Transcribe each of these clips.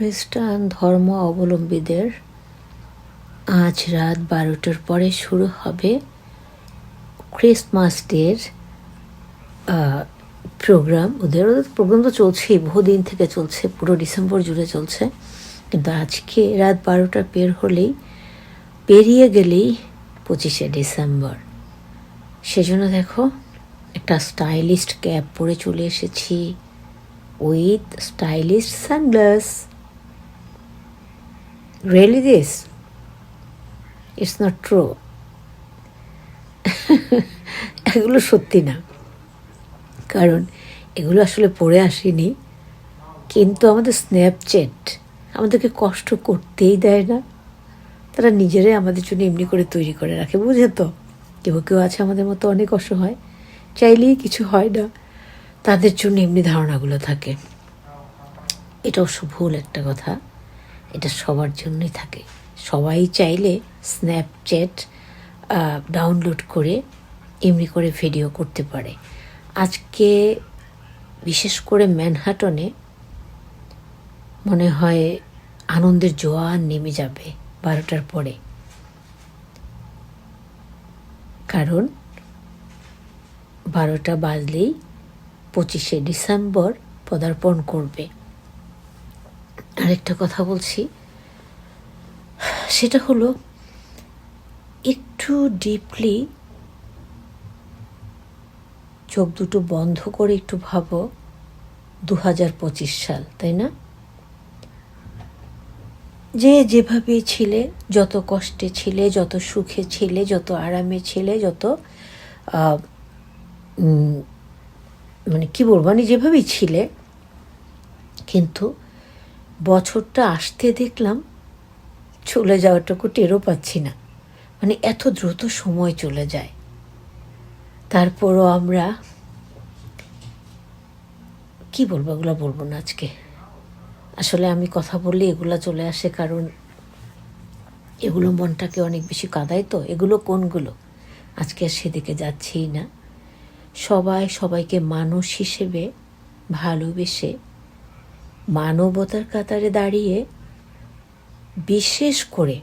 খ্রিস্টান ধর্ম অবলম্বীদের আজ রাত বারোটার পরে শুরু হবে ক্রিসমাস ডের প্রোগ্রাম ওদের প্রোগ্রাম তো চলছেই, বহুদিন থেকে চলছে, পুরো ডিসেম্বর জুড়ে চলছে। কিন্তু আজকে রাত বারোটা পের হলেই, পেরিয়ে গেলেই পঁচিশে ডিসেম্বর। সেজন্য দেখো, একটা স্টাইলিস্ট ক্যাপ পরে চলে এসেছি with stylist sunglass really this it's not true এগুলো সত্যি না। কারণ এগুলো আসলে পড়ে আসেনি। কিন্তু আমাদের স্ন্যাপচ্যাট আমাদেরকে কষ্ট করতেই দেয় না। তারা নিজেরাই আমাদের জন্য এমনি করে তৈরি করে রাখে। বুঝে তো? কেউ কেউ আছে আমাদের মতো অনেক অসহায়। চাইলেই কিছু হয় না। তাদের জন্য এমনি ধারণাগুলো থাকে। এটা অবশ্য ভুল একটা কথা। এটা সবার জন্যই থাকে। সবাই চাইলে স্ন্যাপচ্যাট ডাউনলোড করে এমনি করে ভিডিও করতে পারে। আজকে বিশেষ করে ম্যানহাটনে মনে হয় আনন্দের জোয়ার নেমে যাবে বারোটার পরে। কারণ বারোটা বাজলেই পঁচিশে ডিসেম্বর পদার্পণ করবে। আরেকটা কথা বলছি। সেটা হলো, একটু ডিপলি চোখ দুটো বন্ধ করে একটু ভাবো দু হাজার পঁচিশ সাল, তাই না? যে যেভাবে ছিলে, যত কষ্টে ছিলে, যত সুখে ছিলে, যত আরামে ছিলে, যত মানে কি বলব মানে যেভাবেই ছিলে, কিন্তু বছরটা আসতে দেখলাম, চলে যাওয়াটুকু টেরও পাচ্ছি না। মানে এত দ্রুত সময় চলে যায়। তারপরও আমরা, কি বলব এগুলো বলব না আজকে। আসলে আমি কথা বললে এগুলো চলে আসে কারণ এগুলো মনটাকে অনেক বেশি কাদায় তো। এগুলো কোনগুলো? আজকে আর সেদিকে যাচ্ছেই না। সবাই সবাইকে মানুষ হিসেবে ভালোবেসে মানবতার কাতারে দাঁড়িয়ে বিশেষ করে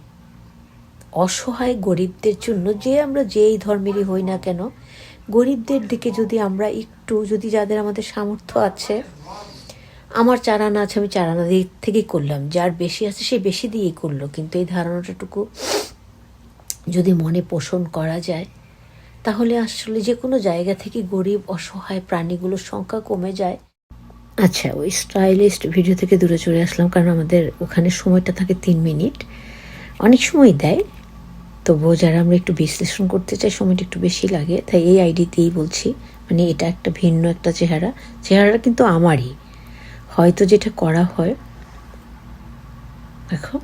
অসহায় গরিবদের জন্য, যে আমরা যেই ধর্মেরই হই না কেন, গরিবদের দিকে যদি আমরা একটু, যদি যাদের আমাদের সামর্থ্য আছে, আমার চারানা আছে, আমি চারানা দিক থেকেই করলাম, যার বেশি আছে সে বেশি দিয়েই করল, কিন্তু এই ধারণাটাটুকু যদি মনে পোষণ করা যায়, তাহলে আসলে যে কোনো জায়গা থেকে গরিব, অসহায় প্রাণীগুলোর সংখ্যা কমে যায়। আচ্ছা ওই স্টাইলিস্ট ভিডিও থেকে দূরে চলে আসলাম কারণ আমাদের ওখানে সময়টা থাকে তিন মিনিট। অনেক সময় দেয়, তবুও যারা আমরা একটু বিশ্লেষণ করতে চাই, সময়টা একটু বেশি লাগে। তাই এই আইডিতেই বলছি মানে এটা একটা ভিন্ন একটা চেহারা। চেহারাটা কিন্তু আমারই। হয়তো যেটা করা হয়, দেখো,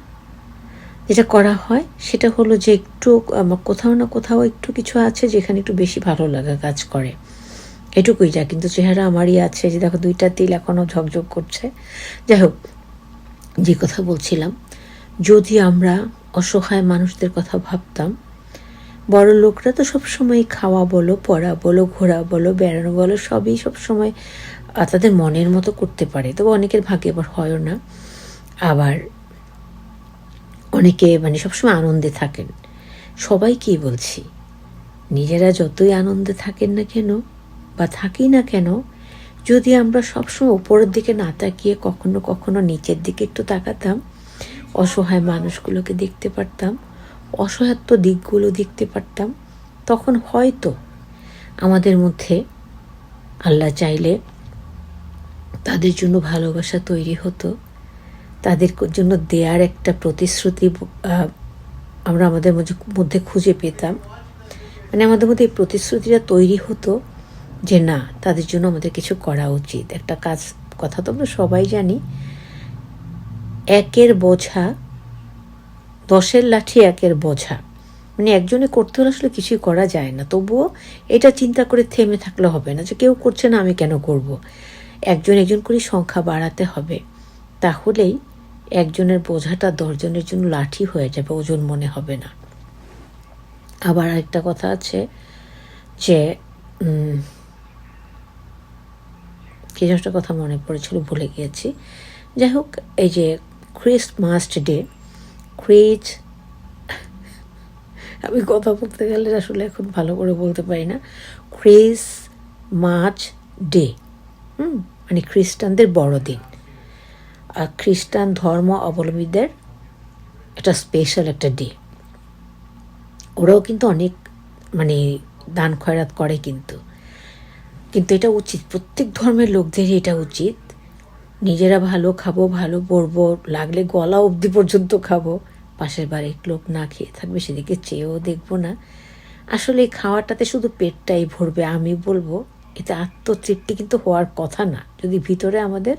যেটা করা হয়, সেটা হলো যে একটু কোথাও না কোথাও একটু কিছু আছে যেখানে একটু বেশি ভালো লাগা কাজ করে। এটুকুই যা, কিন্তু চেহারা আমারই আছে যে দেখো দুইটা তিল এখনও ঝকঝক করছে। যাই হোক যে কথা বলছিলাম, যদি আমরা অসহায় মানুষদের কথা ভাবতাম, বড় লোকরা তো সবসময় খাওয়া বলো, পড়া বলো, ঘোরা বলো, বেড়ানো বলো, সবই সবসময় তাদের মনের মতো করতে পারে। তবে অনেকের ভাগ্যে আবার হয়ও না। আবার অনেকে মানে সবসময় আনন্দে থাকেন। সবাই কি বলছি, নিজেরা যতই আনন্দে থাকেন না কেন বা থাকি না কেন, যদি আমরা সবসময় উপরের দিকে না তাকিয়ে কখনো কখনো নিচের দিকে একটু তাকাতাম, অসহায় মানুষগুলোকে দেখতে পারতাম, অসহায়ত্ব দিকগুলো দেখতে পারতাম, তখন হয়তো আমাদের মধ্যে আল্লাহ চাইলে তাদের জন্য ভালোবাসা তৈরি হতো, তাদের জন্য দেয়ার একটা প্রতিশ্রুতি আমরা আমাদের মধ্যে খুঁজে পেতাম। মানে আমাদের মধ্যে এই প্রতিশ্রুতিটা তৈরি হতো যে না, তাদের জন্য আমাদের কিছু করা উচিত। একটা কাজ, কথা তো আমরা সবাই জানি, একের বোঝা, দশের লাঠি একের বোঝা। মানে একজনে করতে হলে আসলে কিছুই করা যায় না। তবুও এটা চিন্তা করে থেমে থাকলে হবে না যে কেউ করছে না, আমি কেন করব। একজন একজন করে সংখ্যা বাড়াতে হবে। তাহলেই একজনের বোঝাটা দশজনের জন্য লাঠি হয়ে যাবে, ওজন মনে হবে না। আবার একটা কথা আছে যে কি একটা কথা মনে পড়েছিল, ভুলে গিয়েছি। যাই হোক, এই যে ক্রিসমাস ডে ক্রিজ আমি কথা বলতে গেলে আসলে এখন ভালো করে বলতে পারি না। Christmas day hmm? মানে খ্রিস্টানদের বড়দিন। আর খ্রিস্টান ধর্ম অবলম্বীদের একটা স্পেশাল একটা ডে ওরাও কিন্তু অনেক মানে দান খয়রাত করে কিন্তু। কিন্তু এটা উচিত। প্রত্যেক ধর্মের লোকদেরই এটা উচিত। নিজেরা ভালো খাব, ভালো পরবো, লাগলে গলা অবধি পর্যন্ত খাব। পাশের বাড়ির লোক না খেয়ে থাকবে, সেদিকে চেয়েও দেখব না। আসলে এই খাওয়াটাতে শুধু পেটটাই ভরবে, আমি বলব, এতে আত্মতৃপ্তি কিন্তু হওয়ার কথা না। যদি ভিতরে আমাদের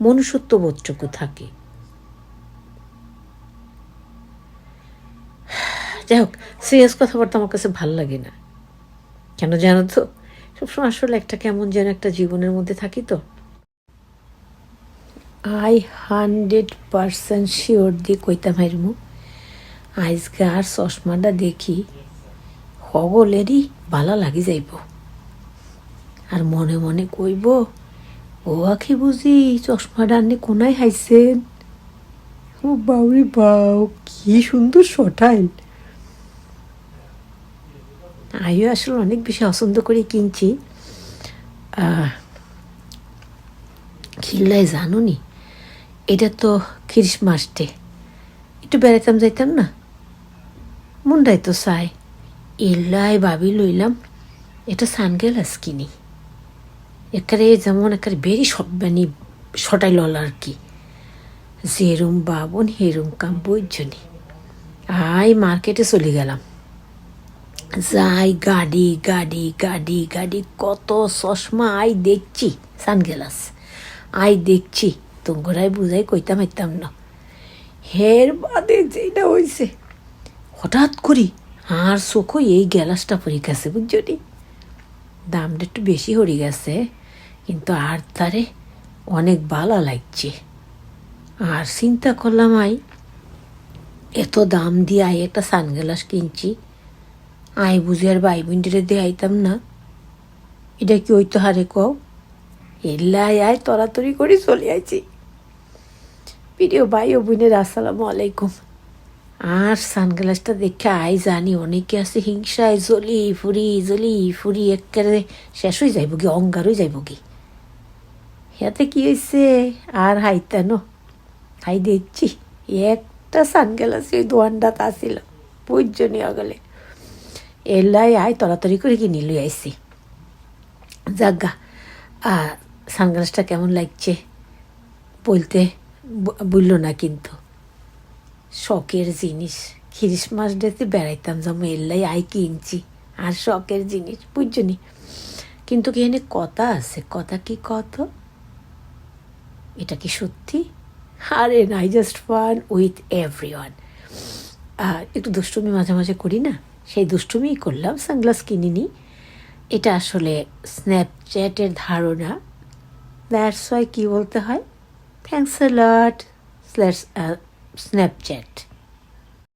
মনুষ্যত্ব বোধটুকু থাকে। যাই হোক সিরিয়াস কথাবার্তা আমার কাছে ভালো লাগে না। কেন জানো তো? সবসময় আসলে একটা কেমন যেন একটা জীবনের মধ্যে থাকি তো। আই হান্ড্রেড পারসেন্ট শিওর দিয়ে কইতাম হাইরমু আজকে আর চশমাটা দেখি সকলেরই ভালো লাগি যাইব। আর মনে মনে কইব, ও আখি বুঝি চশমাটা আনি কোনায় হাইছেন? ও বাউরি বাউ, কি সুন্দর সটাইল আমিও আসলে অনেক বেশি পছন্দ করে কিনছি। খিল্লায় জানো নি এটা তো খ্রিসমাস ডে একটু বেড়াইতাম যাইতাম না? মুন্ডাই তো চাই। এলাই ভাবি লইলাম, এটা সানগ্লাস কিনি। একারে যেমন একারে বেরি সব মানে লল আর কি। যেরম বাবন হেরম কাম বইজনি আই মার্কেটে চলে গেলাম। যাই, গাড়ি গাড়ি গাড়ি গাড়ি, কত চশমা, আই দেখছি, সানগ্লাস। আই দেখছি, তোমরাই বুঝাই কইতাম হইতাম না। হের বাদে যেটা হইছে, হঠাৎ করি আর চোখও এই গ্যালাসটা পড়ে গেছে বুঝলি দামটা একটু বেশি হয়ে গেছে, কিন্তু আর তারে অনেক ভালো লাগছে। আর চিন্তা করলাম আই, এত দাম দিয়ে আই একটা সানগ্লাস কিনছি আই বুঝি আর ভাই বোনটিরে দিয়ে আইতাম না। এটা কি ওই তো হারে কও? এল্লাই আয় তরাতরি করে চলে আইছি। প্রিয় ভাই ও বোনের আসসালামু আলাইকুম। আর সানগ্লাসটা দেখে আই জানি অনেকে আছে হিংসায় জলি ফুরি জলি ফুরি একেবারে শেষ হয়ে যাইব কি অঙ্গার হয়ে যাইব কি? হাতে কি হয়েছে আর হাইতানো হাই দেখছি, একটা সানগ্লাস ওই দোয়ানটাত আসিল বুঝজনি অগলে এলাই আয় তড়াতাড়ি করে কিনে লই আইসি যাগা আর সানগ্লাসটা কেমন লাগছে বলতে বলল না কিন্তু শখের জিনিস খ্রিসমাস ডেতে বেড়াইতাম যেমন এল্লাই আই কিনছি আর শখের জিনিস বুঝছনি কিন্তু কি এনে কথা আছে কথা কি কত এটা কি সত্যি আরে নাই just fun with every one একটু দুষ্টুমি মাঝে মাঝে করি না সেই দুষ্টুমিই করলাম, সানগ্লাস কিনিনি। এটা আসলে স্ন্যাপচ্যাটের ধারণা। দ্যাটস ওয়াই কী বলতে হয়? Thanks lot slash Snapchat